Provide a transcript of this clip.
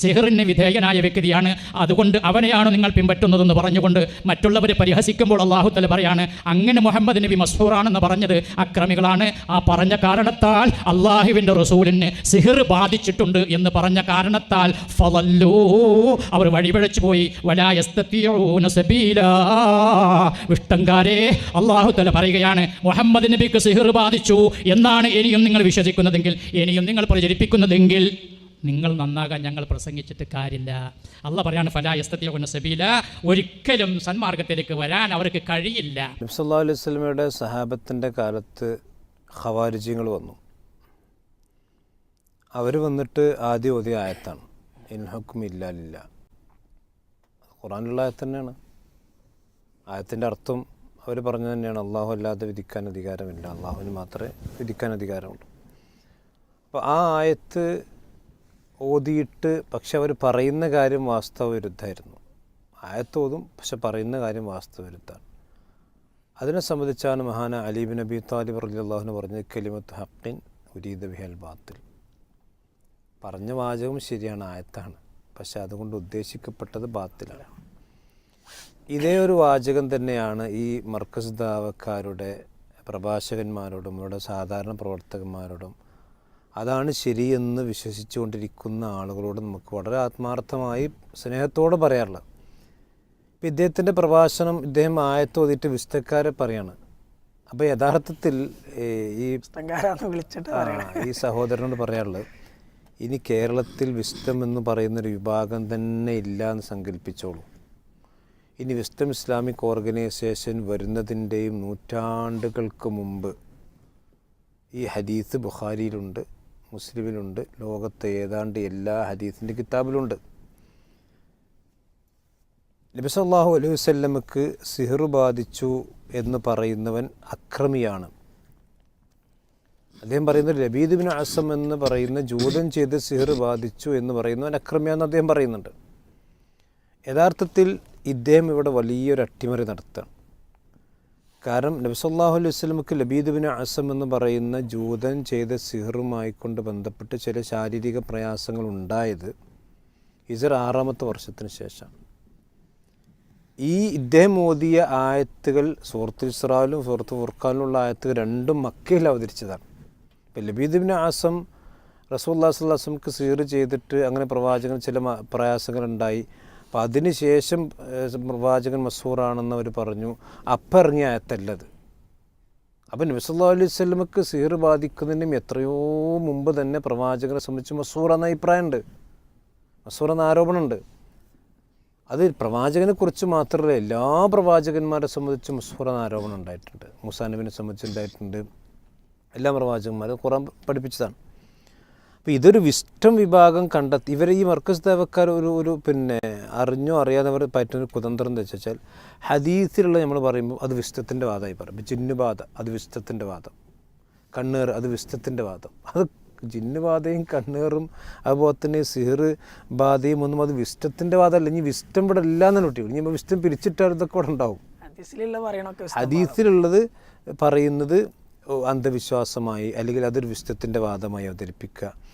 സിഹറിന് വിധേയനായ വ്യക്തിയാണ്. അതുകൊണ്ട് അവനെയാണ് നിങ്ങൾ പിൻപറ്റുന്നതെന്ന് പറഞ്ഞുകൊണ്ട് മറ്റുള്ളവരെ പരിഹസിക്കുമ്പോൾ അള്ളാഹുത്തല പറയാണ് അങ്ങനെ മുഹമ്മദ് നബി മസ്ഹൂറാണെന്ന് പറഞ്ഞത് അക്രമികളാണ്. ആ പറഞ്ഞ കാരണത്താൽ അള്ളാഹുവിന്റെ റസൂലിന് സിഹിർ ബാധിച്ചിട്ടുണ്ട് എന്ന് പറഞ്ഞ കാരണത്താൽ ഫലല്ലൂ അവർ വഴിപിഴച്ചു പോയി. വലായസ്തീലാരെ അള്ളാഹു തല പറയുകയാണ് മുഹമ്മദ് നബിക്ക് സിഹിർ ബാധിച്ചു എന്നാണ് ഇനിയും നിങ്ങൾ വിശ്വസിക്കുന്നതെങ്കിൽ ഇനിയും നിങ്ങൾ പ്രചരിപ്പിക്കുന്നതെങ്കിൽ നിങ്ങൾ നന്നാകാൻ ഞങ്ങൾ പ്രസംഗിച്ചിട്ട് കാര്യമില്ല. അല്ല പറയാണ് ഫലായസ്തീയൂന സബീല. ഒരിക്കലും സന്മാർഗത്തിലേക്ക് വരാൻ അവർക്ക് കഴിയില്ല. നബ്സല്ലാ അലൈഹി സഹാബത്തിന്റെ കാലത്ത് ഹവാരിജ്യങ്ങൾ വന്നു. അവർ വന്നിട്ട് ആദ്യം ഓതിയ ആയത്താണ് ഇൻഹക്കും ഇല്ലാലില്ല ഖുറാനുള്ള ആയത്ത് തന്നെയാണ്. ആയത്തിന്റെ അർത്ഥം അവർ പറഞ്ഞു തന്നെയാണ് അള്ളാഹു അല്ലാതെ വിധിക്കാൻ അധികാരമില്ല. അള്ളാഹുവിന് മാത്രമേ വിധിക്കാൻ അധികാരമുള്ളൂ. അപ്പോൾ ആ ആയത്ത് ഓതിയിട്ട് പക്ഷെ അവർ പറയുന്ന കാര്യം വാസ്തവ വിരുദ്ധമായിരുന്നു ആയത്ത് ഓതും പക്ഷെ പറയുന്ന കാര്യം വാസ്തവ വിരുദ്ധമാണ് അതിനെ സംബന്ധിച്ചാണ് മഹാന അലീബ് നബി താലിബ് റലിയല്ലാഹുന് പറഞ്ഞത് കലിമത്ത് ഹക്കിൻ ഉരീദ് ബിഹൽ ബാത്തിൽ. പറഞ്ഞ വാചകം ശരിയാണ് ആയത്താണ്. പക്ഷെ അതുകൊണ്ട് ഉദ്ദേശിക്കപ്പെട്ടത് ബാത്തിലാണ്. ഇതേ ഒരു വാചകം തന്നെയാണ് ഈ മർക്കസ് ദാവക്കാരുടെ പ്രഭാഷകന്മാരോടും ഇവിടെ സാധാരണ പ്രവർത്തകന്മാരോടും അതാണ് ശരിയെന്ന് വിശ്വസിച്ചുകൊണ്ടിരിക്കുന്ന ആളുകളോട് നമുക്ക് വളരെ ആത്മാർത്ഥമായി സ്നേഹത്തോടെ പറയാറുള്ളത്. ഇപ്പം ഇദ്ദേഹത്തിന്റെ പ്രഭാഷണം ഇദ്ദേഹം ആയത്തോതിട്ട് വിസ്തക്കാരെ പറയാണ്. അപ്പോൾ യഥാർത്ഥത്തിൽ ഈ വിളിച്ചിട്ട് ഈ സഹോദരനോട് പറയാറുള്ളത് ഇനി കേരളത്തിൽ വിസ്തം എന്ന് പറയുന്നൊരു വിഭാഗം തന്നെ ഇല്ല എന്ന് സങ്കല്പിച്ചോളൂ. ഇനി വിസ്തം ഇസ്ലാമിക് ഓർഗനൈസേഷൻ വരുന്നതിന്റെയും നൂറ്റാണ്ടുകൾക്ക് മുമ്പ് ഈ ഹദീസ് ബുഖാരിയിലുണ്ട്. മുസ്ലിമിലുണ്ട്. ലോകത്തെ ഏതാണ്ട് എല്ലാ ഹദീസിന്റെ കിതാബിലുണ്ട്. നബി സല്ലല്ലാഹു അലൈഹി വസല്ലമക്ക് സിഹർ ബാധിച്ചു എന്ന് പറയുന്നവൻ അക്രമിയാണ്. അദ്ദേഹം പറയുന്നത് ലബീദ് ബിൻ അസം എന്ന് പറയുന്ന ജൂതം ചെയ്ത് സിഹർ ബാധിച്ചു എന്ന് പറയുന്നവൻ അക്രമിയാണെന്ന് അദ്ദേഹം പറയുന്നുണ്ട്. യഥാർത്ഥത്തിൽ ഇദ്ദേഹം ഇവിടെ വലിയൊരു അട്ടിമറി നടത്തുകയാണ്. കാരണം നബ്സല്ലാഹു അലൈഹി വസ്ലമക്ക് ലബീദ് ബിൻ അസം എന്ന് പറയുന്ന ജൂതൻ ചെയ്ത സിഹറുമായി കൊണ്ട് ബന്ധപ്പെട്ട് ചില ശാരീരിക പ്രയാസങ്ങൾ ഉണ്ടായത് ഇസർ ആറാമത്തെ വർഷത്തിന് ശേഷം ഈ ഇദ്ദേഹം ഓതിയ ആയത്തുകൾ സുഹൃത്ത് ഇസ്രാലും സൂറത്ത് ഫുർഖാനിലുള്ള ആയത്തുകൾ രണ്ടും മക്കയിൽ അവതരിച്ചതാണ്. ഇപ്പം ലബീദുബിന് ആസം റസൂല്ലാ സ്വല്ലാസ്ലമക്ക് സീർ ചെയ്തിട്ട് അങ്ങനെ പ്രവാചകൻ ചില പ്രയാസങ്ങളുണ്ടായി. അപ്പം അതിനുശേഷം പ്രവാചകൻ മസൂറാണെന്ന് അവർ പറഞ്ഞു അപ്പം ഇറങ്ങിയ ആയത്തല്ലത് അപ്പം നബിസല്ലാ അലൈഹി സ്വലമക്ക് സീർ ബാധിക്കുന്നതിനും എത്രയോ മുമ്പ് തന്നെ പ്രവാചകനെ സംബന്ധിച്ച് മസൂർ എന്ന അഭിപ്രായമുണ്ട് മസൂർ എന്ന ആരോപണമുണ്ട് അത് പ്രവാചകനെ കുറിച്ച് മാത്രമല്ല എല്ലാ പ്രവാചകന്മാരെ സംബന്ധിച്ച് മസൂർ എന്ന ആരോപണം ഉണ്ടായിട്ടുണ്ട്. മുസാനബിനെ സംബന്ധിച്ചുണ്ടായിട്ടുണ്ട് എല്ലാ പ്രവാചകന്മാരും ഖുറാൻ പഠിപ്പിച്ചതാണ്. അപ്പോൾ ഇതൊരു വിസ്റ്റം വിഭാഗം കണ്ടെത്തി ഇവർ ഈ മർക്കസ് ദേവക്കാർ ഒരു ഒരു പിന്നെ അറിഞ്ഞോ അറിയാതെ പറ്റുന്ന ഒരു കുതന്ത്രം എന്ന് വെച്ചാൽ ഹദീസിലുള്ള നമ്മൾ പറയുമ്പോൾ അത് വിസ്റ്റത്തിന്റെ വാദമായി പറയും. ഇപ്പം ജിന്നുബാധ അത് വിസ്റ്റത്തിന്റെ വാദം. കണ്ണേർ അത് വിസ്റ്റത്തിന്റെ വാദം. അത് ജിന്നുബാധയും കണ്ണേറും അതുപോലെ തന്നെ സിഹർ ബാധയും ഒന്നും അത് വിസ്റ്റത്തിന്റെ വാദമല്ല. ഇനി വിസ്റ്റം ഇവിടെ ഇല്ലാന്ന് കുട്ടി. ഇനി വിസ്റ്റം പിരിച്ചിട്ടാൽ ഇതൊക്കെ ഇവിടെ ഉണ്ടാവും. ഹദീസിലുള്ളത് പറയുന്നത് അന്ധവിശ്വാസമായി അല്ലെങ്കിൽ അതൊരു വിശ്വത്തിന്റെ വാദമായി അവതരിപ്പിക്കുക.